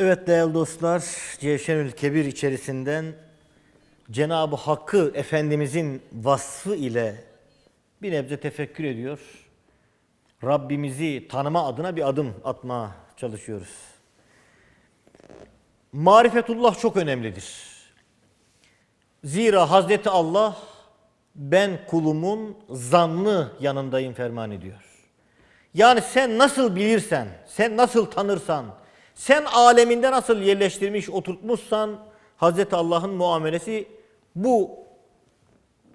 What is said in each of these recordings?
Evet değerli dostlar, Cevşenül Kebir içerisinden Cenab-ı Hakk'ı Efendimizin vasfı ile bir nebze tefekkür ediyor. Rabbimizi tanıma adına bir adım atmaya çalışıyoruz. Marifetullah çok önemlidir. Zira Hazreti Allah ben kulumun zannı yanındayım ferman ediyor. Yani sen nasıl bilirsen, sen nasıl tanırsan, sen aleminde nasıl yerleştirmiş, oturtmuşsan Hazreti Allah'ın muamelesi bu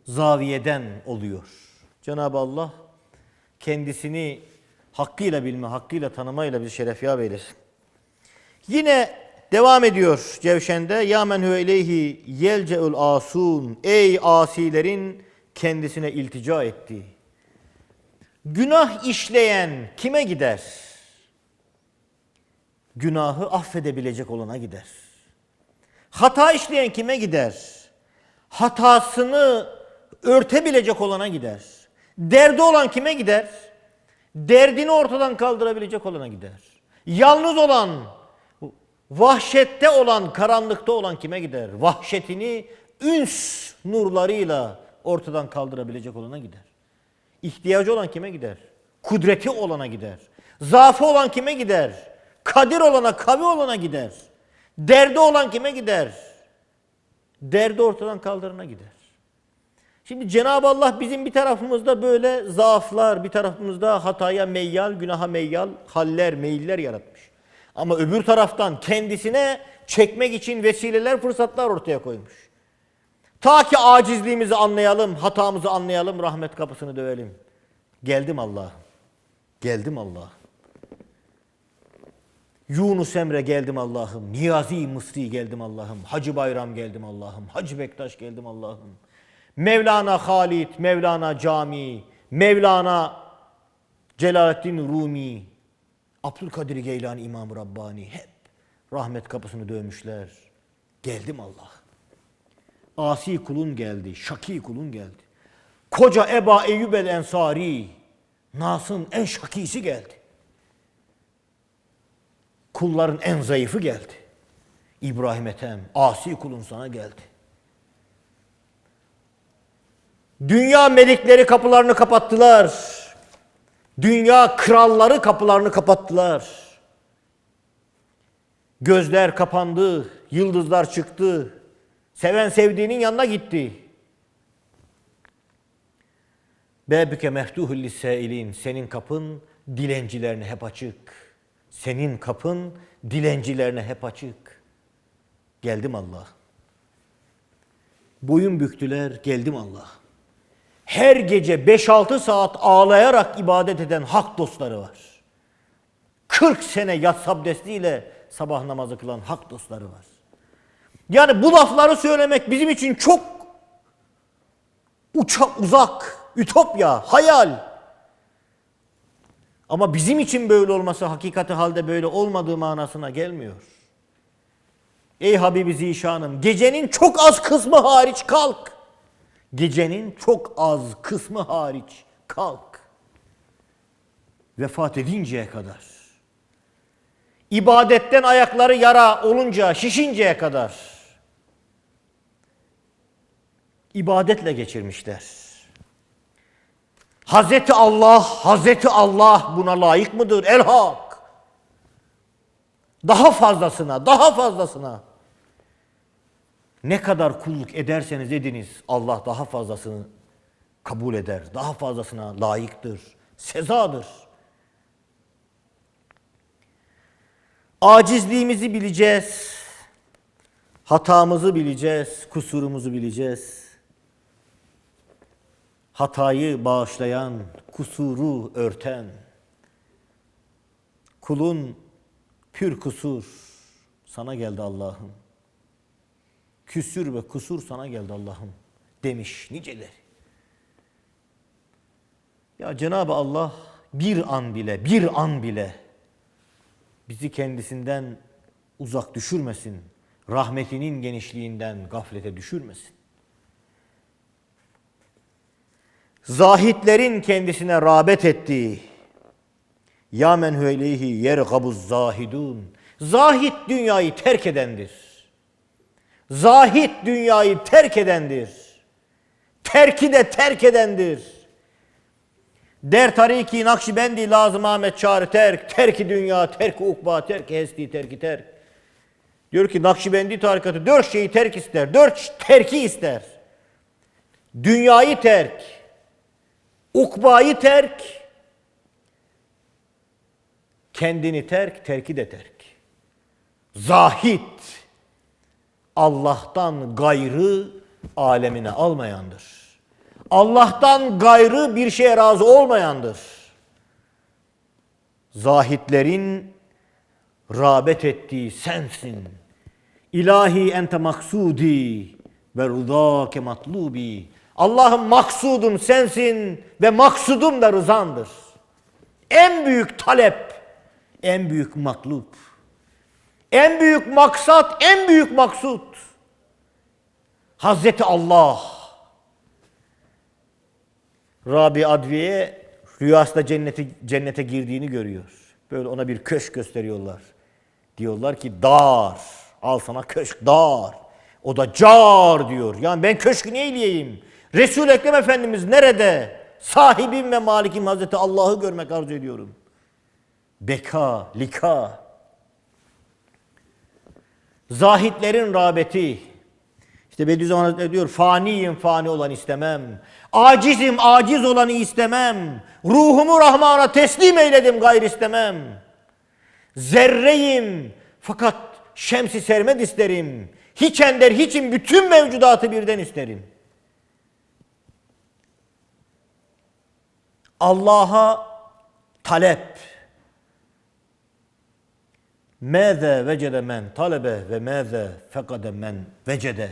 zaviyeden oluyor. Cenab-ı Allah kendisini hakkıyla bilme, hakkıyla tanımayla bir şeref yap eylesin. Yine devam ediyor Cevşen'de. Ya men huve ileyhi yelce'ül asun. Ey asilerin kendisine iltica ettiği. Günah işleyen kime gider? Günahı affedebilecek olana gider. Hata işleyen kime gider? Hatasını örtebilecek olana gider. Derdi olan kime gider? Derdini ortadan kaldırabilecek olana gider. Yalnız olan, vahşette olan, karanlıkta olan kime gider? Vahşetini üns nurlarıyla ortadan kaldırabilecek olana gider. İhtiyacı olan kime gider? Kudreti olana gider. Zaafı olan kime gider? Kadir olana, kavi olana gider. Derdi olan kime gider? Derdi ortadan kaldırana gider. Şimdi Cenab-ı Allah bizim bir tarafımızda böyle zaaflar, bir tarafımızda hataya meyyal, günaha meyyal, haller, meyiller yaratmış. Ama öbür taraftan kendisine çekmek için vesileler, fırsatlar ortaya koymuş. Ta ki acizliğimizi anlayalım, hatamızı anlayalım, rahmet kapısını dövelim. Geldim Allah. Geldim Allah. Yunus Emre geldim Allah'ım. Niyazi Mısri geldim Allah'ım. Hacı Bayram geldim Allah'ım. Hacı Bektaş geldim Allah'ım. Mevlana Halit, Mevlana Cami, Mevlana Celaleddin Rumi, Abdülkadir Geylani İmam Rabbani hep rahmet kapısını dövmüşler. Geldim Allah. Asi kulun geldi, şaki kulun geldi. Koca Eba Eyyub el Ensari, Nas'ın en şakisi geldi. Kulların en zayıfı geldi. İbrahim Ethem, asi kulun sana geldi. Dünya melikleri kapılarını kapattılar. Dünya kralları kapılarını kapattılar. Gözler kapandı, yıldızlar çıktı. Seven sevdiğinin yanına gitti. Bebüke mehtuhul lissailin. Senin kapın dilencilerine hep açık. Senin kapın dilencilerine hep açık. Geldim Allah. Boyun büktüler, geldim Allah. Her gece 5-6 saat ağlayarak ibadet eden hak dostları var. 40 sene yatsı abdestiyle sabah namazı kılan hak dostları var. Yani bu lafları söylemek bizim için çok uça, uzak, ütopya, hayal. Ama bizim için böyle olması hakikati halde böyle olmadığı manasına gelmiyor. Ey Habibi Zişanım gecenin çok az kısmı hariç kalk. Gecenin çok az kısmı hariç kalk. Vefat edinceye kadar. İbadetten ayakları yara olunca, şişinceye kadar. ibadetle geçirmişler. Hazreti Allah, Hazreti Allah buna layık mıdır? El hak. Daha fazlasına, daha fazlasına. Ne kadar kulluk ederseniz ediniz Allah daha fazlasını kabul eder. Daha fazlasına layıktır. Sezadır. Acizliğimizi bileceğiz. Hatamızı bileceğiz, kusurumuzu bileceğiz. Hatayı bağışlayan, kusuru örten, kulun pür kusur sana geldi Allah'ım. Küsür ve kusur sana geldi Allah'ım demiş niceleri. Ya Cenab-ı Allah bir an bile, bir an bile bizi kendisinden uzak düşürmesin. Rahmetinin genişliğinden gaflete düşürmesin. Zahitlerin kendisine rağbet ettiği Ya men huveleyhi yergabuz zahidun Zahit dünyayı terk edendir. Zahit dünyayı terk edendir. Terki de terk edendir. Der tariki nakşibendi lazım Ahmet çağrı terk. Terki dünya, terki ukba, terki hesti, terki terk. Diyor ki Nakşibendi tarikatı dört şeyi terk ister. Dört terki ister. Dünyayı terk. Ukbayı terk. Kendini terk, terki de terk. Zahit. Allah'tan gayrı alemine almayandır. Allah'tan gayrı bir şeye razı olmayandır. Zahitlerin rağbet ettiği sensin. İlahi ente maksudi ve rıdâke matlubi. Allah'ım maksudum sensin ve maksudum da rızandır. En büyük talep, en büyük matlub. En büyük maksat, en büyük maksut. Hazreti Allah. Rabi Adviye rüyasında cennete, cennete girdiğini görüyor. Böyle ona bir köşk gösteriyorlar. Diyorlar ki dar. Al sana köşk dar. O da car diyor. Yani ben köşkü ne eyleyeyim? Resul Ekrem Efendimiz nerede? Sahibim ve malikim Hazreti Allah'ı görmek arzu ediyorum. Beka, lika. Zahitlerin rağbeti. İşte Bediüzzaman Hazretleri diyor faniyim fani olan istemem. Acizim aciz olanı istemem. Ruhumu Rahman'a teslim eyledim gayr istemem. Zerreyim fakat şemsi sermed isterim. Hiç ender hiçim bütün mevcudatı birden isterim. Allah'a talep. Mâze vecede men talebe ve mâze fekade men vecede.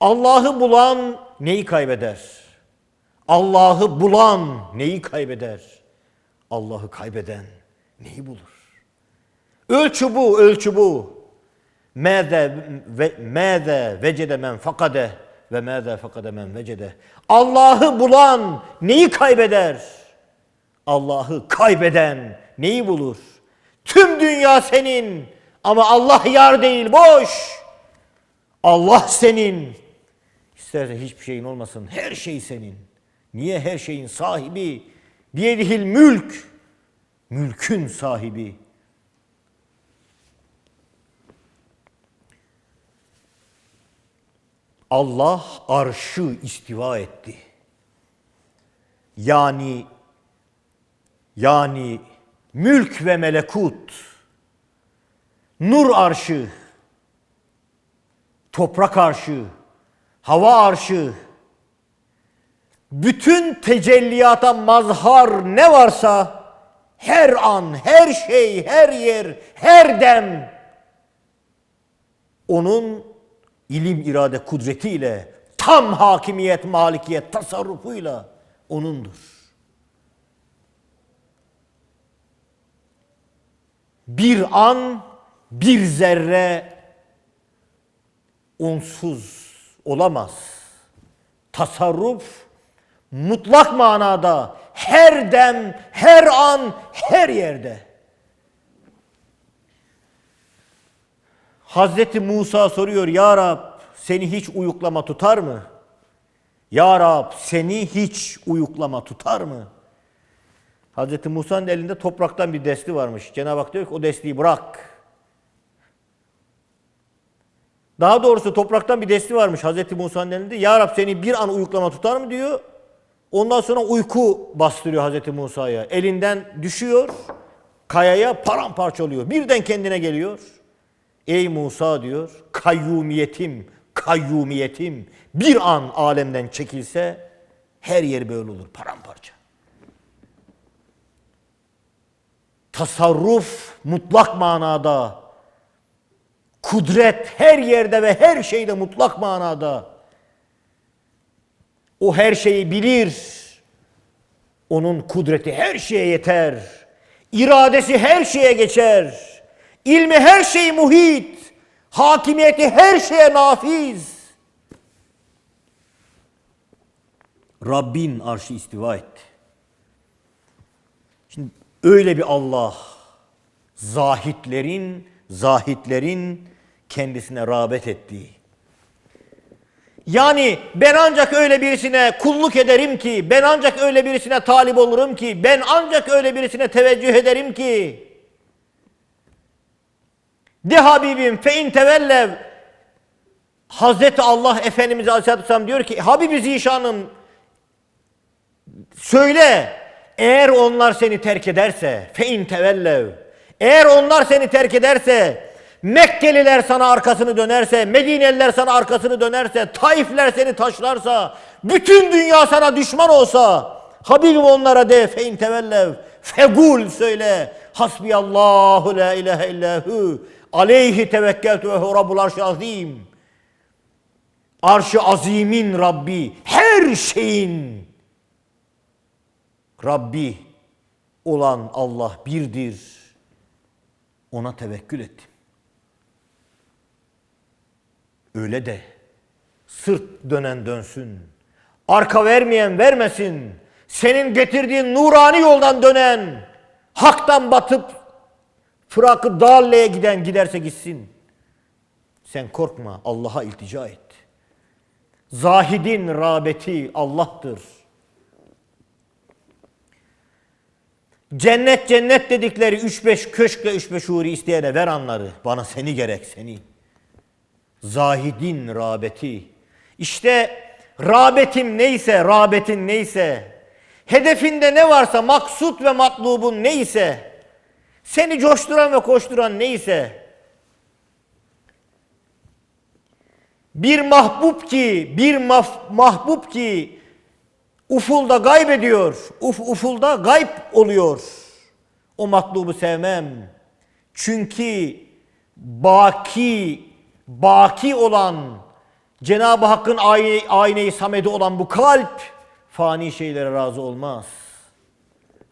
Allah'ı bulan neyi kaybeder? Allah'ı bulan neyi kaybeder? Allah'ı kaybeden neyi bulur? Ölçü bu, ölçü bu. Mâze ve mâze vecede men fakade ve mâze fakade men vecede. Allah'ı bulan neyi kaybeder? Allah'ı kaybeden neyi bulur? Tüm dünya senin ama Allah yar değil boş. Allah senin. İsterse hiçbir şeyin olmasın her şey senin. Niye her şeyin sahibi? Biyedihil mülk. Mülkün sahibi. Allah arşı istiva etti. Yani yani mülk ve melekut, nur arşı, toprak arşı, hava arşı, bütün tecelliyata mazhar ne varsa her an, her şey, her yer, her dem onun ilim, irade, kudretiyle, tam hakimiyet, malikiyet, tasarrufuyla onundur. Bir an bir zerre onsuz olamaz. Tasarruf mutlak manada her dem, her an, her yerde. Hazreti Musa soruyor ya Rab seni hiç uyuklama tutar mı? Ya Rab seni hiç uyuklama tutar mı? Hazreti Musa'nın elinde topraktan bir desti varmış. Cenab-ı Hak diyor ki o destiyi bırak. Daha doğrusu topraktan bir desti varmış Hazreti Musa'nın elinde. Ya Rab seni bir an uyuklama tutar mı diyor. Ondan sonra uyku bastırıyor Hazreti Musa'ya. Elinden düşüyor. Kayaya paramparça oluyor. Birden kendine geliyor. Ey Musa diyor. Kayyumiyetim, kayyumiyetim bir an alemden çekilse her yer böyle olur paramparça. Tasarruf mutlak manada, kudret her yerde ve her şeyde mutlak manada. O her şeyi bilir. Onun kudreti her şeye yeter. İradesi her şeye geçer. İlmi her şeyi muhit. Hakimiyeti her şeye nafiz. Rabbin arşı istiva etti. Öyle bir Allah, zahitlerin Zahitlerin kendisine rağbet ettiği. Yani ben ancak öyle birisine kulluk ederim ki, ben ancak öyle birisine talip olurum ki, ben ancak öyle birisine teveccüh ederim ki. De Habibim fe in tevellev Hazreti Allah Efendimiz Aleyhisselatü Vesselam diyor ki Habibi Zişan'ım söyle eğer onlar seni terk ederse fe in tevellev. Eğer onlar seni terk ederse Mekkeliler sana arkasını dönerse, Medineliler sana arkasını dönerse, Taifler seni taşlarsa, bütün dünya sana düşman olsa, Habibim onlara de fe in tevellev, fegul söyle, hasbiyallahu la ilahe illahu, aleyhi tevekkeltu ve rabbul arşi azim. Arş-ı azimin Rabbi, her şeyin Rabbi olan Allah birdir. Ona tevekkül ettim. Öyle de sırt dönen dönsün. Arka vermeyen vermesin. Senin getirdiğin nurani yoldan dönen, haktan batıp fırakı dalleye giden giderse gitsin. Sen korkma, Allah'a iltica et. Zahidin rağbeti Allah'tır. Cennet cennet dedikleri 3-5 köşkle 3-5 huri isteyene ver anları. Bana seni gerek seni. Zahidin rağbeti. İşte rağbetim neyse, rağbetin neyse, hedefinde ne varsa, maksut ve matlubun neyse, seni coşturan ve koşturan neyse, bir mahbub ki, bir mahbub ki ufulda gayb ediyor, uf, ufulda gayb oluyor. O matlubu sevmem. Çünkü baki, baki olan, Cenab-ı Hakk'ın ayne, ayneyi samedi olan bu kalp, fani şeylere razı olmaz.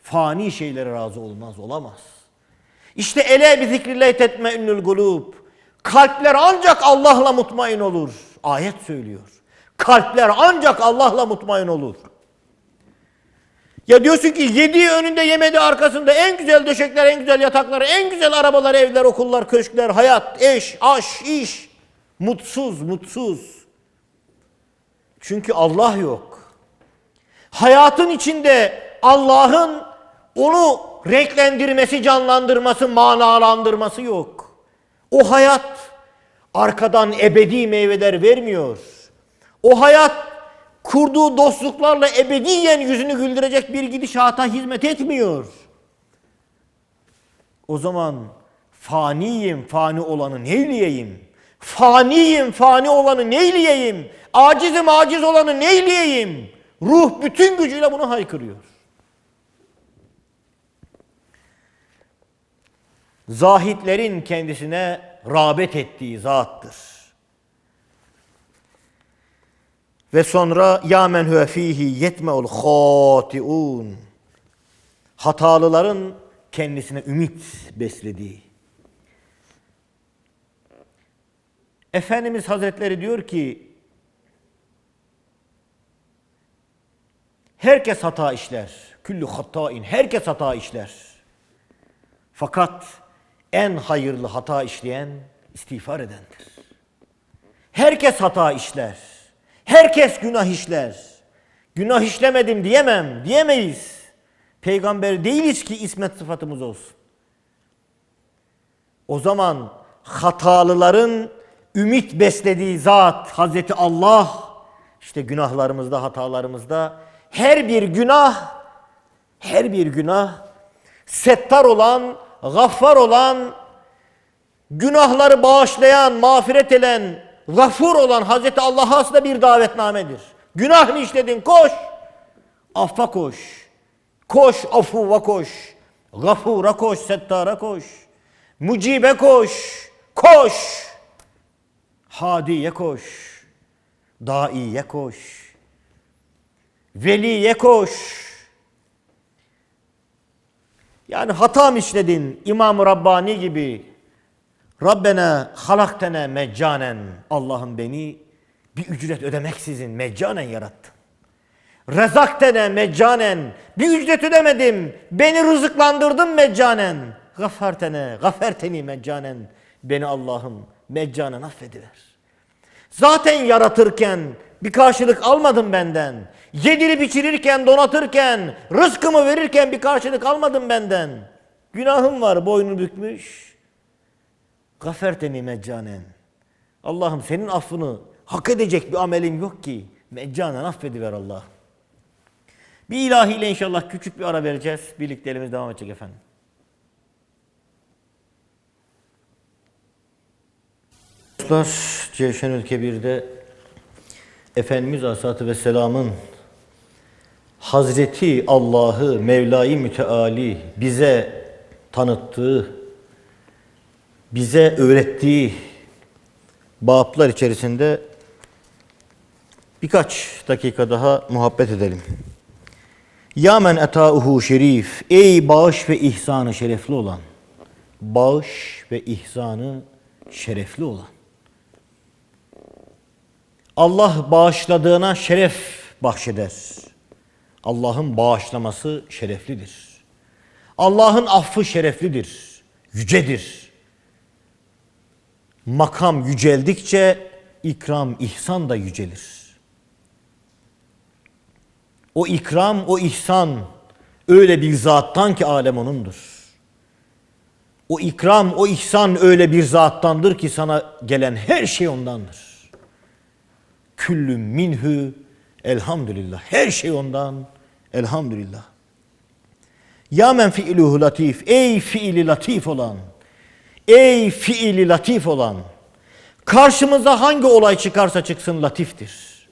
Fani şeylere razı olmaz, olamaz. İşte ele bi zikrillahi tetmeinnül gulub. Kalpler ancak Allah'la mutmain olur. Ayet söylüyor. Kalpler ancak Allah'la mutmain olur. Ya diyorsun ki yediği önünde yemedi arkasında en güzel döşekler, en güzel yataklar, en güzel arabalar, evler, okullar, köşkler, hayat, eş, aş, iş. Mutsuz, mutsuz. Çünkü Allah yok. Hayatın içinde Allah'ın onu renklendirmesi, canlandırması, manalandırması yok. O hayat arkadan ebedi meyveler vermiyor. O hayat kurduğu dostluklarla ebediyen yüzünü güldürecek bir gidişata hizmet etmiyor. O zaman faniyim, fani olanı neyleyeyim? Faniyim, fani olanı neyleyeyim? Acizim, aciz olanı neyleyeyim? Ruh bütün gücüyle bunu haykırıyor. Zahitlerin kendisine rağbet ettiği zattır. Ve sonra ya men huve fihi yetmeul khatiun. Hatalıların kendisine ümit beslediği. Efendimiz Hazretleri diyor ki herkes hata işler. Küllü hatain. Herkes hata işler. Fakat en hayırlı hata işleyen istiğfar edendir. Herkes hata işler. Herkes günah işler. Günah işlemedim diyemem, diyemeyiz. Peygamber değiliz ki ismet sıfatımız olsun. O zaman hatalıların ümit beslediği zat Hazreti Allah işte günahlarımızda, hatalarımızda her bir günah her bir günah settar olan, gaffar olan, günahları bağışlayan, mağfiret eden, gafur olan Hazreti Allah'a aslında bir davetnamedir. Günah mı işledin? Koş. Affa koş. Koş afuva koş. Gafura koş, settara koş. Mucibe koş. Koş. Hadiye koş. Daiye koş. Veliye koş. Yani hata mı işledin İmam-ı Rabbani gibi Rabbena halaktene meccanen Allah'ım beni bir ücret ödemeksizin meccanen yarattın. Rezaktene meccanen bir ücret ödemedim. Beni rızıklandırdın meccanen. Gaffartene, gafferteni meccanen. Beni Allah'ım meccanen affediver. Zaten yaratırken bir karşılık almadın benden. Yedirip içirirken, donatırken, rızkımı verirken bir karşılık almadın benden. Günahım var boynu bükmüş. Gaferteni meccanen. Allah'ım senin affını hak edecek bir amelim yok ki. Meccanen affediver Allah. Bir ilahiyle inşallah küçük bir ara vereceğiz. Birlikte elimiz devam edecek efendim. Dostlar, Cevşenül Kebir'de Efendimiz Aleyhisselatü Vesselam'ın Hazreti Allah'ı Mevla-i Müteali bize tanıttığı, bize öğrettiği bablar içerisinde birkaç dakika daha muhabbet edelim. Ya men etauhu şerif, ey bağış ve ihsanı şerefli olan, bağış ve ihsanı şerefli olan. Allah bağışladığına şeref bahşeder. Allah'ın bağışlaması şereflidir. Allah'ın affı şereflidir, yücedir. Makam yüceldikçe ikram, ihsan da yücelir. O ikram, o ihsan öyle bir zattan ki alem onundur. O ikram, o ihsan öyle bir zattandır ki sana gelen her şey ondandır. Küllüm minhü elhamdülillah. Her şey ondan elhamdülillah. Ya men fiiluhu latif. Ey fiili latif olan. Ey fiili latif olan. Karşımıza hangi olay çıkarsa çıksın latiftir.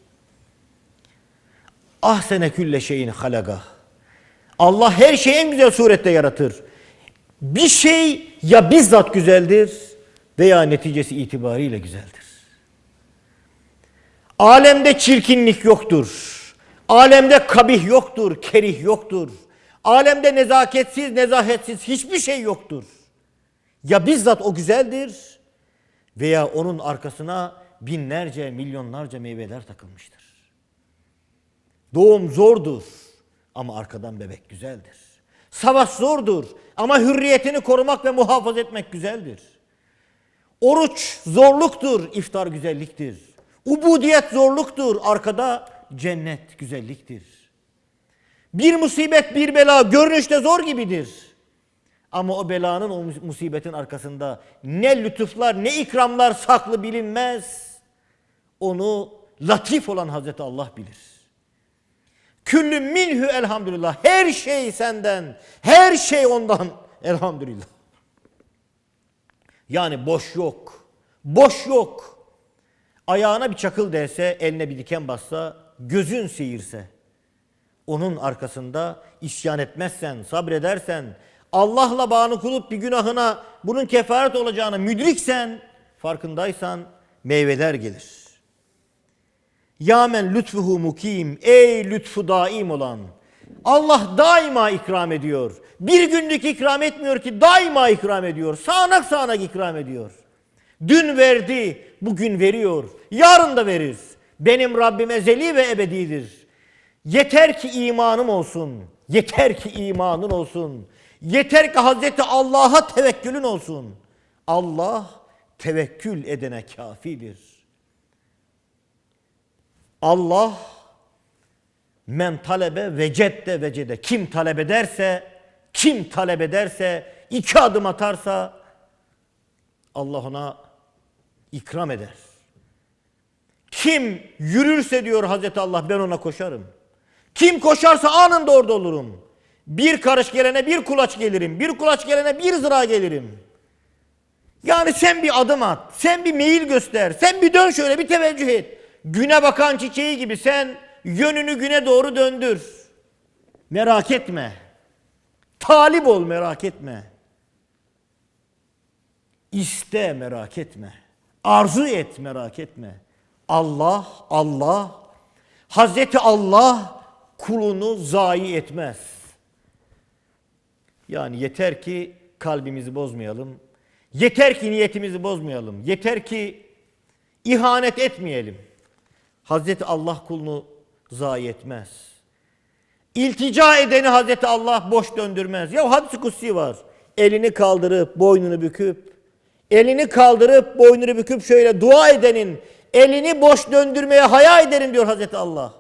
Ahsene külle şeyin halaga. Allah her şeyi en güzel surette yaratır. Bir şey ya bizzat güzeldir veya neticesi itibariyle güzeldir. Alemde çirkinlik yoktur. Alemde kabih yoktur, kerih yoktur. Alemde nezaketsiz, nezahetsiz hiçbir şey yoktur. Ya bizzat o güzeldir veya onun arkasına binlerce, milyonlarca meyveler takılmıştır. Doğum zordur ama arkadan bebek güzeldir. Savaş zordur ama hürriyetini korumak ve muhafaza etmek güzeldir. Oruç zorluktur, iftar güzelliktir. Ubudiyet zorluktur, arkada cennet güzelliktir. Bir musibet, bir bela görünüşte zor gibidir. Ama o belanın, o musibetin arkasında ne lütuflar, ne ikramlar saklı bilinmez. Onu latif olan Hazreti Allah bilir. Küllü minhü elhamdülillah. Her şey senden, her şey ondan elhamdülillah. Yani boş yok. Boş yok. Ayağına bir çakıl değse, eline bir diken bassa, gözün seyirse, onun arkasında isyan etmezsen, sabredersen, Allah'la bağını kurup bir günahına bunun kefaret olacağını müdriksen, farkındaysan meyveler gelir. Ya men lütfuhu mukim, ey lütfu daim olan. Allah daima ikram ediyor. Bir günlük ikram etmiyor ki daima ikram ediyor. Sağanak sağanak ikram ediyor. Dün verdi, bugün veriyor. Yarın da verir. Benim Rabbim ezeli ve ebedidir. Yeter ki imanım olsun. Yeter ki imanın olsun. Yeter ki Hazreti Allah'a tevekkülün olsun. Allah tevekkül edene kafidir. Allah men talebe vecette vecede. Kim talep ederse, kim talep ederse, iki adım atarsa Allah ona ikram eder. Kim yürürse diyor Hazreti Allah ben ona koşarım. Kim koşarsa anında orada olurum. Bir karış gelene bir kulaç gelirim. Bir kulaç gelene bir zıra gelirim. Yani sen bir adım at. Sen bir meyil göster. Sen bir dön şöyle bir teveccüh et. Güne bakan çiçeği gibi sen yönünü güne doğru döndür. Merak etme. Talip ol merak etme. İste merak etme. Arzu et merak etme. Allah, Allah, Hazreti Allah kulunu zayi etmez. Yani yeter ki kalbimizi bozmayalım. Yeter ki niyetimizi bozmayalım. Yeter ki ihanet etmeyelim. Hazreti Allah kulunu zayi etmez. İltica edeni Hazreti Allah boş döndürmez. Ya hadis-i kutsi var. Elini kaldırıp boynunu büküp elini kaldırıp boynunu büküp şöyle dua edenin elini boş döndürmeye haya ederim diyor Hazreti Allah.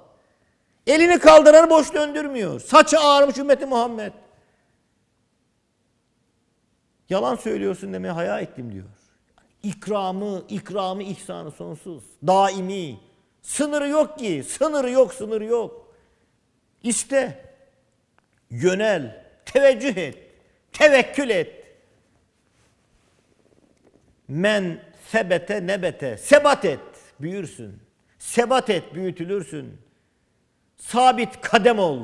Elini kaldıranı boş döndürmüyor. Saçı ağarmış ümmeti Muhammed. Yalan söylüyorsun demeye haya ettim diyor. İkramı, ikramı, ihsanı sonsuz. Daimi. Sınırı yok ki. Sınırı yok, sınırı yok. İste. Yönel. Teveccüh et. Tevekkül et. Men sebete nebete. Sebat et. Büyürsün. Sebat et. Büyütülürsün. Sabit kadem ol.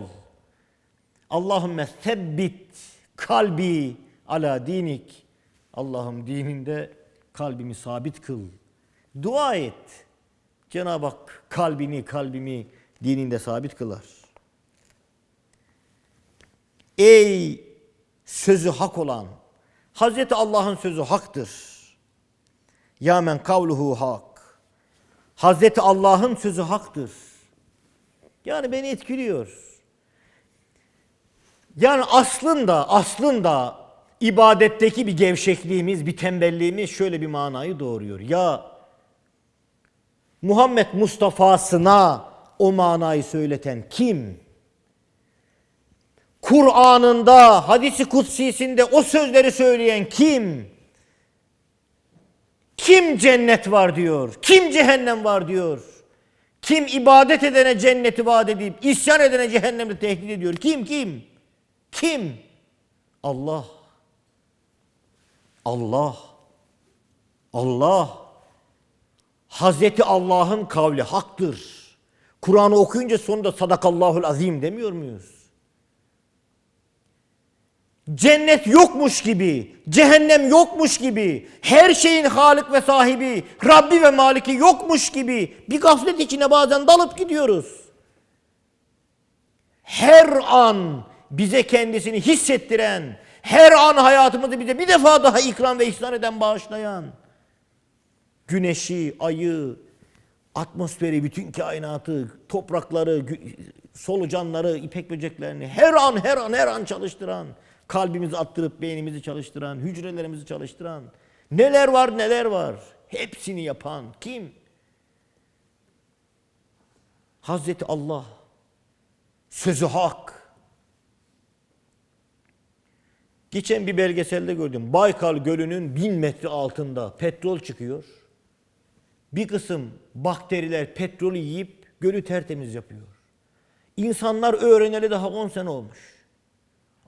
Allahümme sebbit kalbi ala dinik. Allah'ım dininde kalbimi sabit kıl. Dua et. Cenab-ı Hak kalbini, kalbimi dininde sabit kılar. Ey sözü hak olan, Hazreti Allah'ın sözü haktır. Ya men kavluhu hak. Hazreti Allah'ın sözü haktır. Yani beni etkiliyor. Yani aslında aslında ibadetteki bir gevşekliğimiz, bir tembelliğimiz şöyle bir manayı doğuruyor. Ya Muhammed Mustafa'sına o manayı söyleten kim? Kur'an'ında, hadisi kutsisinde o sözleri söyleyen kim? Kim cennet var diyor? Kim cehennem var diyor? Kim ibadet edene cenneti vaat edip isyan edene cehennemle tehdit ediyor? Kim kim? Kim? Allah. Allah. Allah. Hazreti Allah'ın kavli haktır. Kur'an'ı okuyunca sonunda sadakallahul azim demiyor muyuz? Cennet yokmuş gibi, cehennem yokmuş gibi, her şeyin halik ve sahibi, Rabbi ve Maliki yokmuş gibi bir gaflet içine bazen dalıp gidiyoruz. Her an bize kendisini hissettiren, her an hayatımızı bize bir defa daha ikram ve ihsan eden bağışlayan, güneşi, ayı, atmosferi, bütün kainatı, toprakları, solucanları, ipek böceklerini her an, her an, her an çalıştıran, kalbimizi attırıp beynimizi çalıştıran, hücrelerimizi çalıştıran, neler var neler var, hepsini yapan kim? Hazreti Allah, sözü hak. Geçen bir belgeselde gördüm. Baykal Gölü'nün bin metre altında petrol çıkıyor. Bir kısım bakteriler petrolü yiyip gölü tertemiz yapıyor. İnsanlar öğreneli daha 10 sene olmuş.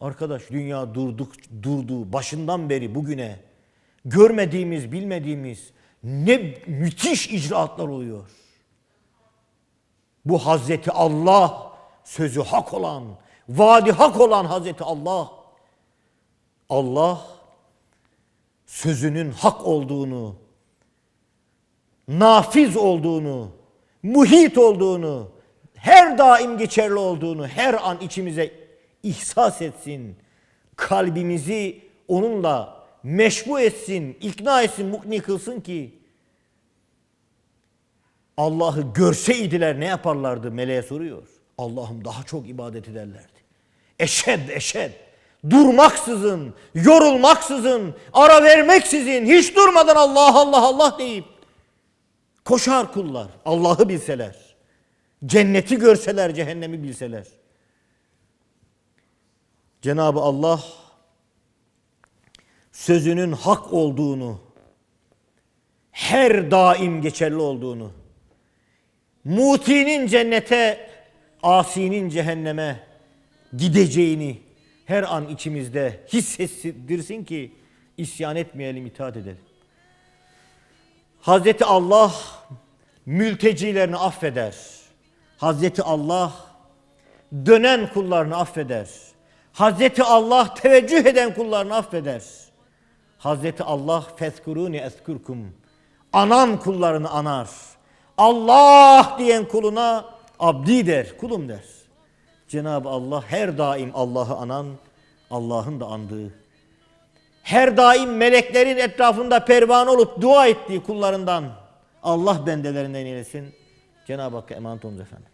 Arkadaş dünya durduk durdu başından beri bugüne görmediğimiz, bilmediğimiz ne müthiş icraatlar oluyor. Bu Hazreti Allah sözü hak olan, vaadi hak olan Hazreti Allah. Allah sözünün hak olduğunu, nafiz olduğunu, muhit olduğunu, her daim geçerli olduğunu her an içimize ihsas etsin. Kalbimizi onunla meşbu etsin, ikna etsin, mukni kılsın ki Allah'ı görseydiler ne yaparlardı meleğe soruyor. Allah'ım daha çok ibadet ederlerdi. Eşed eşed. Durmaksızın, yorulmaksızın, ara vermeksizin, hiç durmadan Allah Allah Allah deyip koşar kullar. Allah'ı bilseler. Cenneti görseler, cehennemi bilseler. Cenab-ı Allah sözünün hak olduğunu, her daim geçerli olduğunu, mutinin cennete, asinin cehenneme gideceğini her an içimizde hissettirsin ki isyan etmeyelim, itaat edelim. Hazreti Allah mültecilerini affeder. Hazreti Allah dönen kullarını affeder. Hazreti Allah teveccüh eden kullarını affeder. Hazreti Allah fezkuruni eskurkum. Anan kullarını anar. Allah diyen kuluna abdi der, kulum der. Cenab-ı Allah her daim Allah'ı anan, Allah'ın da andığı, her daim meleklerin etrafında pervane olup dua ettiği kullarından Allah bendelerinden eylesin. Cenab-ı Hakk'a emanet olunuz efendim.